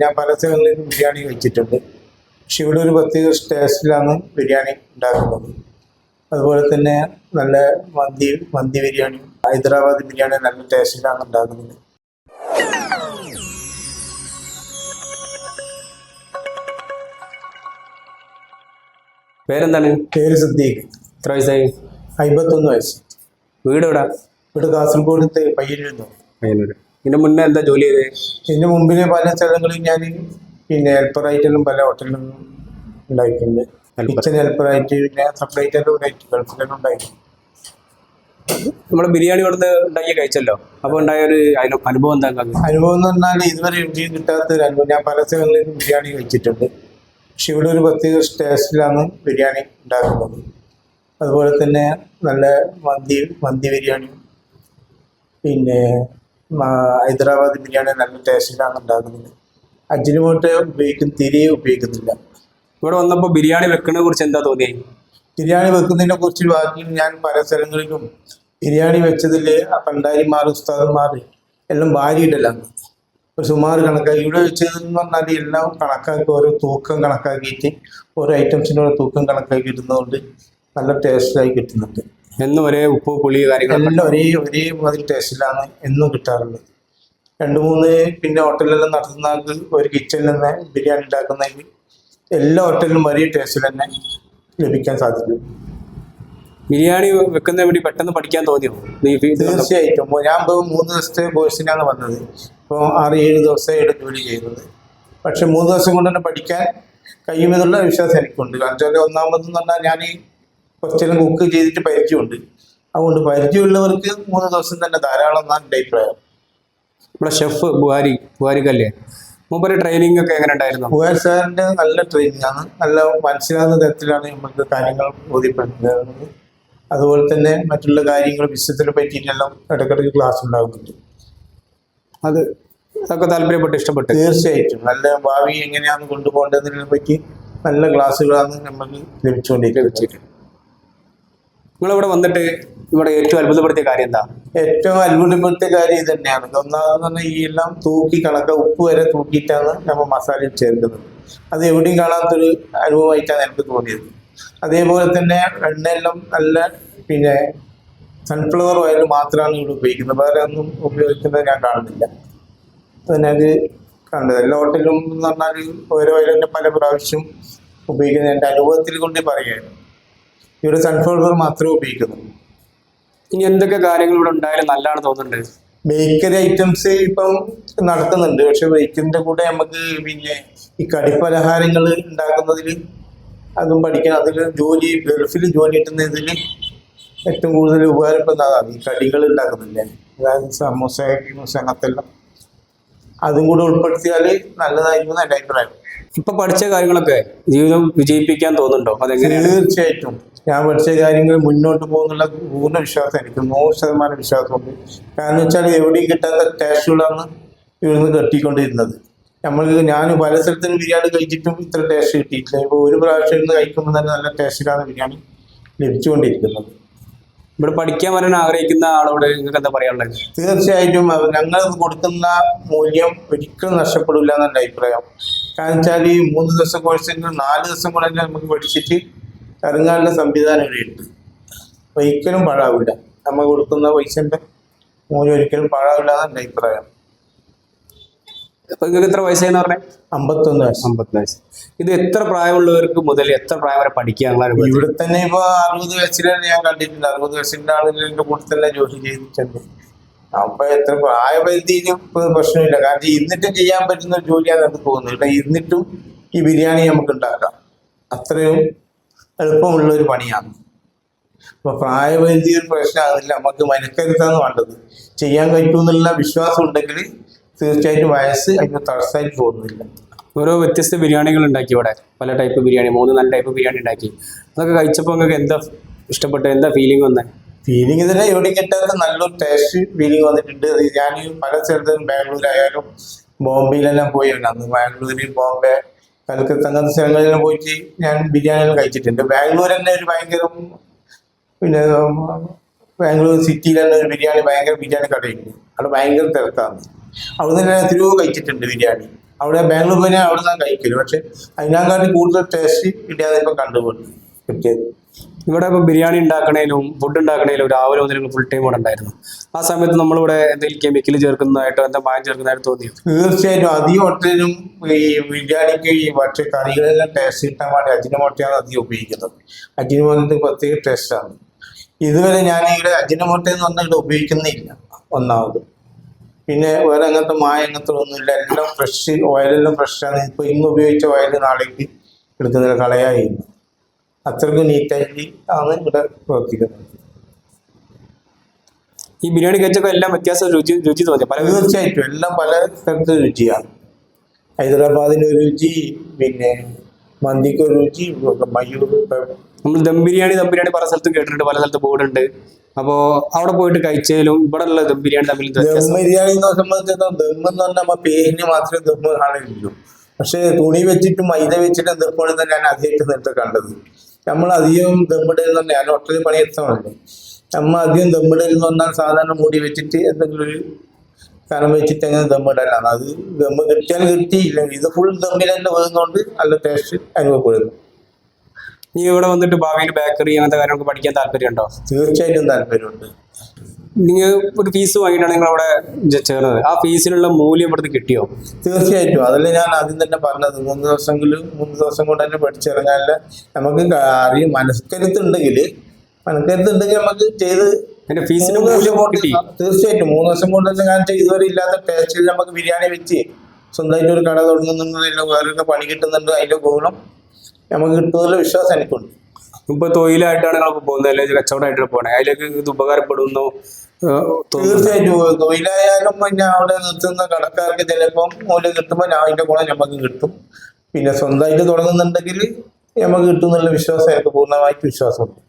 ഞാൻ പല സ്ഥലങ്ങളിലും ബിരിയാണി വെച്ചിട്ടുണ്ട്. പക്ഷെ ഇവിടെ ഒരു പ്രത്യേക ടേസ്റ്റിലാണ് ബിരിയാണി ഉണ്ടാക്കുന്നത്. അതുപോലെ തന്നെ നല്ല മന്തി മന്തി ബിരിയാണി ഹൈദരാബാദ് ബിരിയാണി നല്ല ടേസ്റ്റിലാണ് ഉണ്ടാക്കുന്നത്. പേരെന്താണ്? പേര് സിദ്ദീഖ്. എത്ര വയസ്സായി? അമ്പത്തൊന്ന് വയസ്സ്. വീട് എവിടെ ഇവിടെ കാസർഗോഡ് പയ്യന്നൂർ വയനാട് ഇതിന്റെ മുന്നേ എന്താ ജോലി ചെയ്തത് ഇതിന് മുമ്പിന് പല സ്ഥലങ്ങളിൽ ഞാൻ പിന്നെ ഹെൽപ്പറായിട്ടും പല ഹോട്ടലിലും ഉണ്ടായിട്ടുണ്ട്. കിച്ചൺ ഹെൽപ്പറായിട്ട് പിന്നെ സപ്ലൈറ്ററും ഉണ്ടായിട്ട് ഗൾഫിലെല്ലാം ഉണ്ടായിട്ടുണ്ട് നമ്മൾ ബിരിയാണി ഇവിടുന്ന് ഉണ്ടാക്കി കഴിച്ചല്ലോ. അപ്പൊ ഉണ്ടായ ഒരു അനുഭവം എന്താ? അനുഭവം എന്ന് പറഞ്ഞാൽ ഇതുവരെ ഇന്ത്യയിൽ കിട്ടാത്ത ഒരു അനുഭവം. ഞാൻ പല സ്ഥലങ്ങളിലും ബിരിയാണി കഴിച്ചിട്ടുണ്ട്. പക്ഷെ ഇവിടെ ഒരു പ്രത്യേക ടേസ്റ്റിലാണ് ബിരിയാണി ഉണ്ടാക്കുന്നത്. അതുപോലെ തന്നെ നല്ല മന്തി മന്തി ബിരിയാണി പിന്നെ ഹൈദരാബാദ് ബിരിയാണി നല്ല ടേസ്റ്റിലാണ് ഉണ്ടാക്കുന്നത് അജിനുമോട്ട് ഉപയോഗിക്കും തിരികെ ഉപയോഗിക്കുന്നില്ല. ഇവിടെ വന്നപ്പോൾ ബിരിയാണി വെക്കുന്നതിനെ കുറിച്ച് എന്താ തോന്നിയേ? ബിരിയാണി വെക്കുന്നതിനെ കുറിച്ച് ബാക്കി ഞാൻ പല സ്ഥലങ്ങളിലും ബിരിയാണി വെച്ചതിൽ പണ്ടാരിമാർ ഉസ്താദന്മാർ എല്ലാം ഭാര്യയിടലാണ് ഒരു സുമാർ കണക്കാക്കി. ഇവിടെ വെച്ചതെന്ന് പറഞ്ഞാൽ എല്ലാം കണക്കാക്കി ഓരോ തൂക്കം കണക്കാക്കിയിട്ട് ഓരോ ഐറ്റംസിനോട് തൂക്കം കണക്കാക്കി ഇടുന്നതുകൊണ്ട് നല്ല ടേസ്റ്റായി കിട്ടുന്നുണ്ട്. എന്നും ഒരേ ഉപ്പ് പുളി കാര്യങ്ങൾ എല്ലാം ഒരേ ഒരേ മാതിരി ടേസ്റ്റിലാണ് എന്നും കിട്ടാറുള്ളത്. രണ്ട് മൂന്ന് പിന്നെ ഹോട്ടലിലെല്ലാം നടത്തുന്നവർക്ക് ഒരു കിച്ചണിൽ നിന്ന് ബിരിയാണി ഉണ്ടാക്കുന്നതിൽ എല്ലാ ഹോട്ടലിലും ഒരേ ടേസ്റ്റിൽ തന്നെ ലഭിക്കാൻ സാധിക്കും. ബിരിയാണി വെക്കുന്ന വേണ്ടി പെട്ടെന്ന് പഠിക്കാൻ തോന്നിയോ? തീർച്ചയായിട്ടും. ഞാൻ മൂന്ന് ദിവസത്തെ കോഴ്സിനാണ് വന്നത്. ഇപ്പോൾ ആറ് ഏഴ് ദിവസമായിട്ട് ജോലി ചെയ്യുന്നത്. പക്ഷെ മൂന്ന് ദിവസം കൊണ്ട് തന്നെ പഠിക്കാൻ കഴിയുമെന്നുള്ള വിശ്വാസം എനിക്കുണ്ട്. കാരണം ഒന്നാമതെന്ന് പറഞ്ഞാൽ ഞാൻ ഈ കുറച്ചെല്ലാം കുക്ക് ചെയ്തിട്ട് പരിചയമുണ്ട്. അതുകൊണ്ട് പരിചയമുള്ളവർക്ക് മൂന്ന് ദിവസം തന്നെ ധാരാളം എന്നാണ് എന്റെ അഭിപ്രായം ഇവിടെ ഷെഫ് ബുഹാരി ബുഹാരിക്കല്ലേ മുമ്പൊരു ട്രെയിനിങ് ഒക്കെ എങ്ങനെ ഉണ്ടായിരുന്നു? ബുഹാരി സാറിന്റെ നല്ല ട്രെയിനിങ് ആണ്. നല്ല മനസ്സിലാകുന്ന തരത്തിലാണ് നമുക്ക് കാര്യങ്ങൾ ബോധ്യപ്പെടുന്നത്. അതുപോലെ തന്നെ മറ്റുള്ള കാര്യങ്ങൾ ബിസിനസ്സിനെ പറ്റിയിട്ടെല്ലാം ഇടയ്ക്കിടയ്ക്ക് ക്ലാസ് ഉണ്ടാകുന്നുണ്ട്. അത് അതൊക്കെ താല്പര്യപ്പെട്ട് ഇഷ്ടപ്പെട്ട്? തീർച്ചയായിട്ടും. നല്ല ഭാവി എങ്ങനെയാണ് കൊണ്ടുപോകേണ്ടതിനെ പറ്റി നല്ല ക്ലാസ്സുകളാണ് നമുക്ക് ലഭിച്ചുകൊണ്ടിരിക്കുന്നത്. നിങ്ങളിവിടെ വന്നിട്ട് ഇവിടെ ഏറ്റവും അത്ഭുതപ്പെടുത്തിയ കാര്യം എന്താ? ഏറ്റവും അത്ഭുതപ്പെടുത്തിയ കാര്യം ഇത് തന്നെയാണ്. ഒന്നാമതെന്ന് പറഞ്ഞാൽ ഈ എല്ലാം തൂക്കി കണക്ക ഉപ്പ് വരെ തൂക്കിയിട്ടാണ് നമ്മൾ മസാല ചേർക്കുന്നത്. അത് എവിടെയും കാണാത്തൊരു അനുഭവമായിട്ടാണ് എനിക്ക് തോന്നിയത്. അതേപോലെ തന്നെ എണ്ണയെല്ലാം നല്ല പിന്നെ സൺഫ്ലവർ ഓയിൽ മാത്രമാണ് ഇവിടെ ഉപയോഗിക്കുന്നത്. വേറെ ഒന്നും ഉപയോഗിക്കുന്നത് ഞാൻ കാണുന്നില്ല. പിന്നെ അത് കണ്ടത് എല്ലാ ഹോട്ടലും എന്ന് പറഞ്ഞാൽ ഓരോ ഓയിലിന്റെ പല പ്രാവശ്യം ഉപയോഗിക്കുന്നത്. എന്റെ അനുഭവത്തിൽ കൊണ്ട് പറയുകയാണ് ഇവിടെ സൺഫ്ലവർ മാത്രമേ ഉപയോഗിക്കുന്നു ഇനി എന്തൊക്കെ കാര്യങ്ങൾ ഇവിടെ ഉണ്ടായാലും നല്ലതാണ് തോന്നുന്നുണ്ട്? ബേക്കറി ഐറ്റംസ് ഇപ്പം നടക്കുന്നുണ്ട് പക്ഷെ ബേക്കറിന്റെ കൂടെ നമുക്ക് പിന്നെ ഈ കടിപ്പലഹാരങ്ങൾ ഉണ്ടാക്കുന്നതിൽ അതും പഠിക്കണം. അതിൽ ജോലി ഗൾഫിൽ ജോലി കിട്ടുന്ന ഇതിൽ ഏറ്റവും കൂടുതൽ ഉപകാരപ്പെടുന്നതാണ് ഈ കടികൾ ഉണ്ടാക്കുന്നില്ലേ? അതായത് സമൂസ അങ്ങനത്തെല്ലാം. അതും കൂടെ ഉൾപ്പെടുത്തിയാൽ നല്ലതായിരിക്കും എന്റെ അഭിപ്രായം. ഇപ്പൊ പഠിച്ച കാര്യങ്ങളൊക്കെ ജീവിതം വിജയിപ്പിക്കാൻ തോന്നുന്നുണ്ടോ? അതെങ്ങനെയാണ്? തീർച്ചയായിട്ടും. ഞാൻ പഠിച്ച കാര്യങ്ങൾ മുന്നോട്ട് പോകുന്നുള്ള പൂർണ വിശ്വാസം എനിക്ക് നൂറ് ശതമാനം വിശ്വാസമുണ്ട്. കാരണം വെച്ചാൽ എവിടെയും കിട്ടാത്ത ടേസ്റ്റുകളാണ് ഇവിടുന്ന് കെട്ടിക്കൊണ്ടിരുന്നത്. നമ്മൾക്ക് ഞാൻ പല സ്ഥലത്തും ബിരിയാണി കഴിച്ചിട്ടും ഇത്ര ടേസ്റ്റ് കിട്ടിയിട്ടില്ല. ഇപ്പോൾ ഒരു പ്രാവശ്യം ഇരുന്ന് കഴിക്കുമ്പോൾ തന്നെ നല്ല ടേസ്റ്റിലാണ് ബിരിയാണി ലഭിച്ചുകൊണ്ടിരിക്കുന്നത്. ഇവിടെ പഠിക്കാൻ വരാൻ ആഗ്രഹിക്കുന്ന ആളോട് നിങ്ങൾക്ക് എന്താ പറയാനുള്ളത്? തീർച്ചയായിട്ടും ഞങ്ങൾ കൊടുക്കുന്ന മൂല്യം ഒരിക്കലും നഷ്ടപ്പെടില്ല എന്നുള്ള അഭിപ്രായം. കാരണം വെച്ചാൽ ഈ മൂന്ന് ദിവസം കോഴ്സിന് നാല് ദിവസം കൂടെ നമുക്ക് പഠിച്ചിട്ട് ഇറങ്ങാനുള്ള സംവിധാനം ഇവിടെയുണ്ട് ഒരിക്കലും പാഴാവില്ല. നമ്മൾ കൊടുക്കുന്ന പൈസന്റെ മൂല്യം ഒരിക്കലും പാഴാവില്ല എന്നെ അഭിപ്രായം. നിങ്ങൾക്ക് എത്ര വയസ്സായെന്ന് പറഞ്ഞേ? അമ്പത്തൊന്ന് വയസ്സ്. അമ്പത്തൊന്ന് വയസ്സ്. ഇത് എത്ര പ്രായമുള്ളവർക്ക് മുതൽ എത്ര പ്രായം വരെ പഠിക്കാനുള്ള ഇവിടെ തന്നെ ഇപ്പൊ അറുപത് വയസ്സിലാണ് ഞാൻ കണ്ടിട്ടുണ്ട്. അറുപത് വയസ്സിന്റെ ആളുകൾ എന്റെ കൂടെ തന്നെ ജോലി ചെയ്തിട്ടുണ്ട്. അപ്പൊ എത്ര പ്രായപരിധിയിലും പ്രശ്നമില്ല. കാരണം ഇരുന്നിട്ടും ചെയ്യാൻ പറ്റുന്ന ജോലിയാണ് എനിക്ക് തോന്നുന്നത് ഇവിടെ ഇരുന്നിട്ടും ഈ ബിരിയാണി നമുക്ക് ഉണ്ടാക്കാം. അത്രയും എളുപ്പമുള്ള ഒരു പണിയാണ്. അപ്പൊ പ്രായപരിധി ഒരു പ്രശ്നമാകുന്നില്ല നമുക്ക് മനക്കരുത്താണ് വേണ്ടത്. ചെയ്യാൻ പറ്റുമെന്നുള്ള വിശ്വാസം ഉണ്ടെങ്കിൽ തീർച്ചയായിട്ടും വയസ്സ് അതിന് തടസ്സമായിട്ട് തോന്നുന്നില്ല ഓരോ വ്യത്യസ്ത ബിരിയാണികൾ ഉണ്ടാക്കി ഇവിടെ. പല ടൈപ്പ് ബിരിയാണി മൂന്ന് നല്ല ടൈപ്പ് ബിരിയാണി ഉണ്ടാക്കി. അതൊക്കെ കഴിച്ചപ്പോൾ നിങ്ങൾക്ക് എന്താ ഇഷ്ടപ്പെട്ട എന്താ ഫീലിംഗ് വന്നേ? ഫീലിംഗ് തന്നെ എവിടെ കിട്ടാത്ത നല്ലൊരു ടേസ്റ്റ് ഫീലിംഗ് വന്നിട്ടുണ്ട്. ഞാൻ പല സ്ഥലത്തും ബാംഗ്ലൂരായാലും ബോംബെയിലെല്ലാം പോയി ഉണ്ടായിരുന്നു ബാംഗ്ലൂര് ബോംബെ കൽക്കത്ത അങ്ങനത്തെ സ്ഥലങ്ങളിൽ പോയിട്ട് ഞാൻ ബിരിയാണിയെല്ലാം കഴിച്ചിട്ടുണ്ട്. ബാംഗ്ലൂർ തന്നെ ഒരു ഭയങ്കര പിന്നെ ബാംഗ്ലൂർ സിറ്റിയിൽ തന്നെ ഒരു ബിരിയാണി ഭയങ്കര ബിരിയാണി കടയുണ്ട്. അവിടെ ഭയങ്കര തിരക്കാണ്. അവിടെ നിന്ന് ഞാൻ എത്രയോ കഴിച്ചിട്ടുണ്ട് ബിരിയാണി. അവിടെ ബാംഗ്ലൂർ പോയി അവിടെ നിന്നാണ് കഴിക്കൽ. പക്ഷെ അതിനെക്കാട്ടി കൂടുതൽ ടേസ്റ്റ് ഇല്ലാതെ ഇപ്പം കണ്ടുപോയി കിട്ടിയത് ഇവിടെ ഇപ്പോൾ ബിരിയാണി ഉണ്ടാക്കണേലും ഫുഡ് ഉണ്ടാക്കണേലും രാവിലെ മുതൽ ഫുൾ ടൈം ഇവിടെ ഉണ്ടായിരുന്നു. ആ സമയത്ത് നമ്മളിവിടെ എന്തെങ്കിലും കെമിക്കൽ ചേർക്കുന്നതായിട്ടോ എന്താ മായം ചേർക്കുന്നതായിട്ട് തോന്നിയോ? തീർച്ചയായിട്ടും. അധികം ഒട്ടനും ഈ ബിരിയാണിക്ക് ഈ മറ്റു കറികളെല്ലാം ടേസ്റ്റ് കിട്ടാൻ വേണ്ടി അജിനമോട്ടയാണ് അധികം ഉപയോഗിക്കുന്നത്. അജിനമോട്ടത്തിന് പ്രത്യേക ടേസ്റ്റാണ് ഇതുവരെ ഞാൻ ഇവിടെ അജിനമോട്ട എന്ന് പറഞ്ഞാൽ ഇവിടെ ഉപയോഗിക്കുന്നില്ല ഒന്നാമത്. പിന്നെ വേറെ അങ്ങനത്തെ മായ അങ്ങനത്തെ ഒന്നുമില്ല എല്ലാം ഫ്രഷ് ഓയിലെല്ലാം ഫ്രഷാണ് ഇപ്പോൾ ഇന്ന് ഉപയോഗിച്ച ഓയിൽ നാളേക്ക് എടുക്കുന്നതിൽ കളയായിരുന്നു അത്രയ്ക്കും നീറ്റായി ആണ് ഇവിടെ പ്രവർത്തിക്കുന്നത് ഈ ബിരിയാണി കഴിച്ചപ്പോൾ എല്ലാം വ്യത്യാസം രുചി രുചി തോന്നി പല തീർച്ചയായിട്ടും എല്ലാം പല സ്ഥലത്ത് രുചിയാണ്. ഹൈദരാബാദിന് ഒരു രുചി പിന്നെ മന്തിക്ക് ഒരു രുചി മയൂർ നമ്മൾ ദം ബിരിയാണി ദം ബിരിയാണി പല സ്ഥലത്തും കേട്ടിട്ടുണ്ട് പല സ്ഥലത്ത് ബോർഡുണ്ട് അപ്പോ അവിടെ പോയിട്ട് കഴിച്ചാലും ഇവിടെ ഉള്ള ദം ബിരിയാണി തമ്മിൽ ദം ബിരിയാണി എന്ന് സംബന്ധിച്ചിടത്തോളം ദം എന്ന് പറഞ്ഞാൽ പേരിന് മാത്രമേ ദം കാണില്ലൂ പക്ഷെ തുണി വെച്ചിട്ടും മൈദ വെച്ചിട്ടും ദമ്മാണ് തന്നെ ഞാൻ അധികം നേരത്തെ കണ്ടത്. നമ്മൾ അധികം ദമ്മിടൽ നിന്ന് ഞാൻ ഒട്ടൊരു പണി നമ്മൾ നമ്മ അധികം ദമ്മിടൽ എന്ന് പറഞ്ഞാൽ സാധാരണ മൂടി വെച്ചിട്ട് എന്തെങ്കിലും ഒരു കനം വെച്ചിട്ട് അങ്ങനെ ദമ്മിടലാണ്. അത് ദമ്മ് കിട്ടിയാൽ കിട്ടിയില്ല ഇത് ഫുൾ ദമ്മിൽ തന്നെ വരുന്നതുകൊണ്ട് നല്ല ടേസ്റ്റ് അനുഭവപ്പെടുന്നു നീ ഇവിടെ വന്നിട്ട് ഭാവിയിൽ ബേക്കറി അങ്ങനത്തെ കാര്യങ്ങളൊക്കെ പഠിക്കാൻ താല്പര്യമുണ്ടോ? തീർച്ചയായിട്ടും താല്പര്യമുണ്ട്. നിങ്ങൾ ഒരു ഫീസ് വാങ്ങിയിട്ടാണ് നിങ്ങൾ അവിടെ ചേർന്നത്. ആ ഫീസിനുള്ള മൂല്യം ഇവിടുന്ന് കിട്ടിയോ? തീർച്ചയായിട്ടും. അതല്ലേ ഞാൻ ആദ്യം തന്നെ പറഞ്ഞത്. മൂന്ന് ദിവസമെങ്കിലും മൂന്ന് ദിവസം കൊണ്ട് തന്നെ പഠിച്ചിറങ്ങാൻ നമുക്ക് അറിയും. മനസ്കരുത്തുണ്ടെങ്കിൽ മനസ്കരുത്തുണ്ടെങ്കിൽ നമുക്ക് ചെയ്ത് മൂല്യം കിട്ടി. തീർച്ചയായിട്ടും. മൂന്ന് ദിവസം കൊണ്ട് തന്നെ ഞാൻ ഇതുവരെ ഇല്ലാത്ത ടേസ്റ്റിൽ നമുക്ക് ബിരിയാണി വെച്ച് സ്വന്തമായിട്ട് ഒരു കട തുടങ്ങുന്നതിൽ വേറൊക്കെ പണി കിട്ടുന്നുണ്ട് അതിന്റെ ഗുണം നമുക്ക് കിട്ടുന്നതിൽ വിശ്വാസം എനിക്കുണ്ട്. ഇപ്പൊ തൊഴിലായിട്ടാണ് നിങ്ങൾ പോകുന്നത്? അല്ലെങ്കിൽ കച്ചവടമായിട്ട് പോകണേ അതിലേക്ക് ഇത് ഉപകാരപ്പെടുന്നു? തീർച്ചയായിട്ടും. തൊഴിലായാലും പിന്നെ അവിടെ നിർത്തുന്ന കടക്കാർക്ക് ചിലപ്പം മൂല്യം കിട്ടുമ്പോൾ അതിന്റെ ഗുണം നമുക്ക് കിട്ടും. പിന്നെ സ്വന്തമായിട്ട് തുടങ്ങുന്നുണ്ടെങ്കിൽ നമുക്ക് കിട്ടും എന്നുള്ള വിശ്വാസം എനിക്ക് പൂർണമായിട്ട് വിശ്വാസമുണ്ട്.